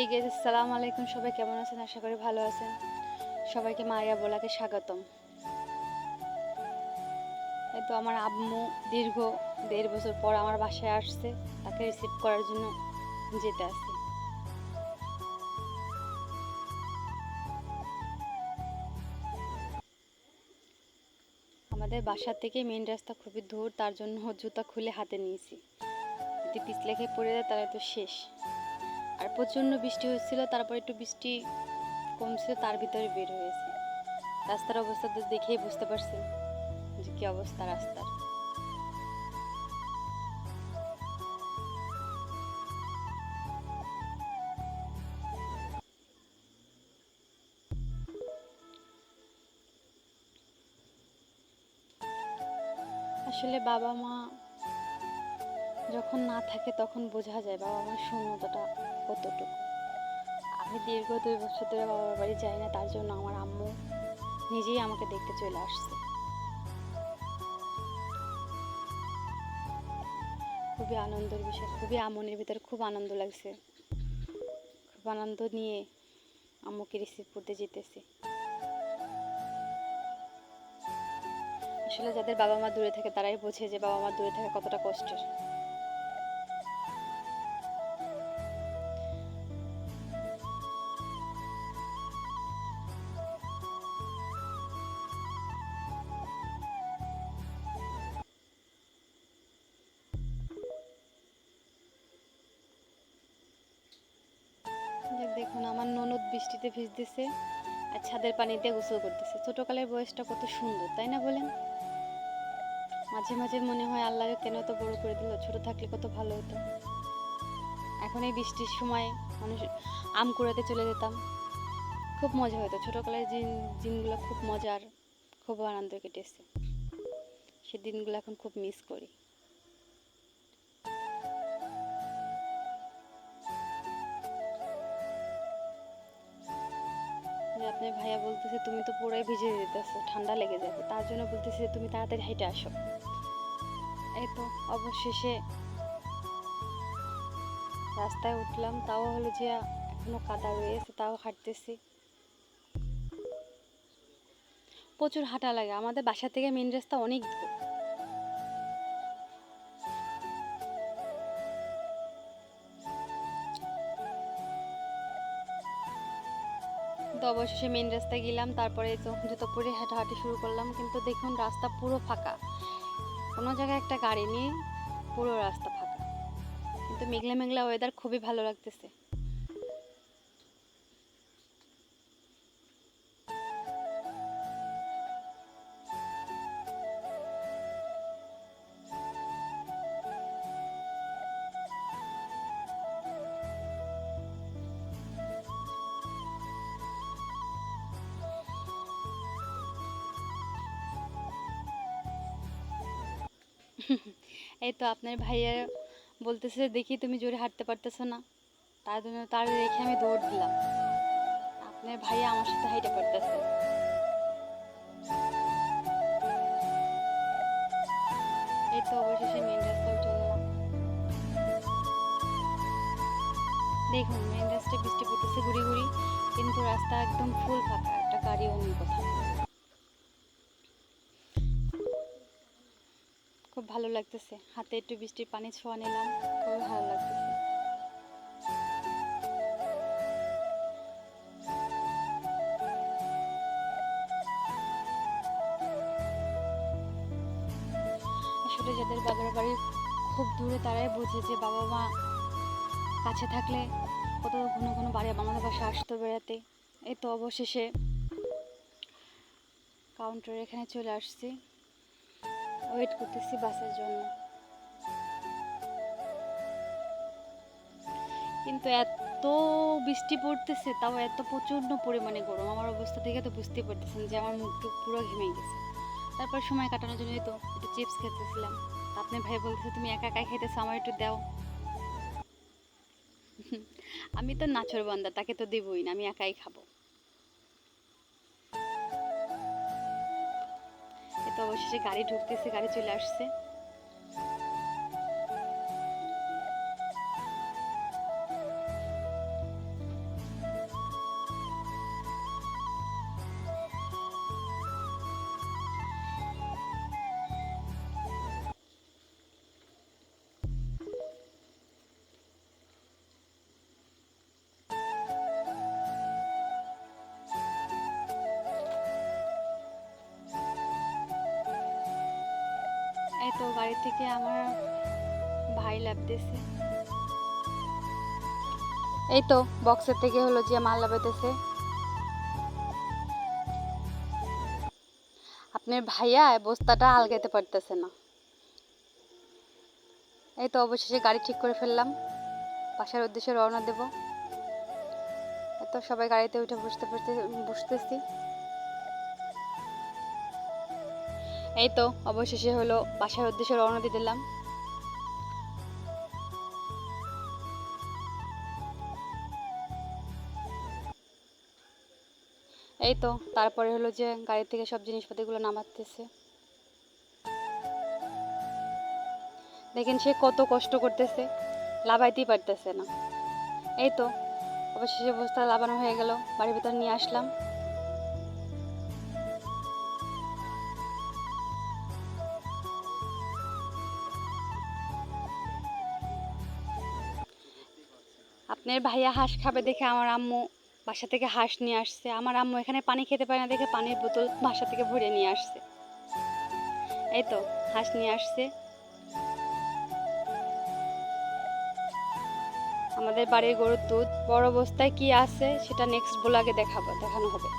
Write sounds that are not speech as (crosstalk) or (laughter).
হেই guess আসসালামু আলাইকুম সবাই কেমন আছেন? আশা করি ভালো আছেন। সবাইকে মারিয়া বোলাকে স্বাগতম। এই তো আমার আম্মু দীর্ঘ দেড় বছর পর আমার বাসায় আসছে। তাকে রিসিভ করার জন্য যেতে আছে আমাদের বাসা থেকে মেন রাস্তা খুবই দূর, তার জন্য জুতা খুলে হাতে নিয়েছি। যদি পিছলে খেয়ে পড়ে যায়, তাহলে তো শেষ। আর প্রচণ্ড বৃষ্টি হচ্ছিল তারপর একটু বৃষ্টি কমছিল, তার ভিতরে বের হয়েছে। রাস্তার অবস্থা তো দেখেই বুঝতে পারছি যে কী অবস্থা রাস্তার। আসলে বাবা মা যখন না থাকে তখন বোঝা যায় বাবা মার শূন্যতাটা কতটুকু? আমি দীর্ঘ দুই বছর ধরে বাবার বাড়ি যাই না, তার জন্য আমার আম্মু নিজেই আমাকে দেখতে চলে আসছে। খুবই আনন্দের বিষয়, খুবই আমনের ভিতরে খুব আনন্দ লাগছে। খুব আনন্দ নিয়ে আম্মুকে রিসিভ করতে যেতেছি। আসলে যাদের বাবা মা দূরে থাকে, তারাই বোঝে যে বাবা মা দূরে থাকা কতটা কষ্টের। যে দেখুন আমার ননদ বৃষ্টিতে ভিজতেছে আর ছাদের পানিতে গোসল করতেছে। ছোটকালের বয়সটা কত সুন্দর, তাই না বলেন? মাঝে মাঝে মনে হয় আল্লাহকে কেন তো বড় করে দিল? ছোট থাকলে কত ভালো হতো। এখন এই বৃষ্টির সময় মানুষ আম কুড়াতে চলে যেতাম। খুব মজা হতো। ছোটকালের দিন, দিনগুলো খুব মজার, খুব আনন্দ কেটেছে। সে দিনগুলো এখন খুব মিস করি। বলতেছে, তুমি তো পুরাই ভিজে যেতেছো, ঠান্ডা লেগে যাবে। তার জন্য বলতেছে, তুমি তাড়াতাড়ি হেঁটে আসো। এই তো অবশেষে রাস্তায় উঠলাম। তাও হলো যে এখনও কাদা রয়েছে তাও হাঁটতেছি। প্রচুর হাঁটা লাগে। আমাদের বাসা থেকে মেন রাস্তা অনেক দূর। তো অবশেষে মেন রাস্তায় গেলাম, তারপরে জুতোপুরে হাঁটাহাঁটি শুরু করলাম, কিন্তু দেখুন রাস্তা পুরো ফাঁকা। কোনো জায়গায় একটা গাড়ি নেই, পুরো রাস্তা ফাঁকা। কিন্তু মেঘলা মেঘলা ওয়েদার খুবই ভালো লাগতেছে। এই তো আপনার ভাইয়া বলতেছে, দেখি তুমি জোরে হাঁটতে পারতেছো না। তার জন্য তার রেখে আমি দৌড় দিলাম। আপনার ভাইয়া আমার সাথে হাইটে পারতেছে। এই তো অবশেষে মেন চললাম দেখুন মেন রাস্তায় বৃষ্টি পড়তেছে ঘুরি ঘুরি কিন্তু রাস্তা একদম ফুল ফাঁকা, একটা গাড়িও নেই কোথাও খুব ভালো লাগতেছে। হাতে একটু বৃষ্টির পানি ছোঁয়া নিলাম। খুব ভালো লাগতেছে। আসলে যাদের বাবার বাড়ি খুব দূরে তারাই বোঝে যে বাবা মা কাছে থাকলে কত ঘন ঘন বাড়ি আমাদের বাসা আসতো বেড়াতে। এই তো অবশেষে কাউন্টার এখানে চলে আসছি। ওয়েট করতেছি বাসের জন্য। কিন্তু এত বৃষ্টি পড়তেছে, তাও এত প্রচণ্ড পরিমাণে গরম। আমার অবস্থা দেখে তো বুঝতেই পারতেছেন যে আমার মুখ পুরো ঘেমে গেছে। তারপর সময় কাটানোর জন্য তো একটু চিপস খেতেছিলাম। তা আপনার ভাই বলতেছে, তুমি একা একাই খেতেছো, আমার একটু দাও। (laughs) আমি তো নাচর বান্দা, তাকে তো দেবই না, আমি একাই খাব। তো অবশেষে গাড়ি ঢুকতেছে গাড়ি চলে আসছে। গাড়ি থেকে আমার ভাই লাভতেছে এই তো বক্সের থেকে হলো যে মাল লাভাইতেছে আপনার ভাইয়া বস্তাটা আলগাইতে পারতেছে না। এই তো অবশেষে গাড়ি ঠিক করে ফেললাম। বাসার উদ্দেশ্যে রওনা দেব। এই তো সবাই গাড়িতে উঠে বসতে বসতে বসতেছি। এই তো, অবশেষে হলো বাসার উদ্দেশ্যে রওনা দিয়ে দিলাম। এই তো, তারপরে হলো যে গাড়ি থেকে সব জিনিসপাতিগুলো নামাতেছে। দেখেন সে কত কষ্ট করতেছে, লাভাইতেই পারতেছে না। এই তো, অবশেষে বস্তা লাভানো হয়ে গেল, বাড়ির ভিতর নিয়ে আসলাম। আপনার ভাইয়া হাঁস খাবে দেখে আমার আম্মু বাসা থেকে হাঁস নিয়ে আসছে। আমার আম্মু এখানে পানি খেতে পারে না দেখে পানির বোতল বাসা থেকে ভরে নিয়ে আসছে। এই তো, হাঁস নিয়ে আসছে। আমাদের বাড়ির গরুর দুধ বড় অবস্থায় কি আছে সেটা নেক্সট ব্লগে দেখাবো, দেখানো হবে।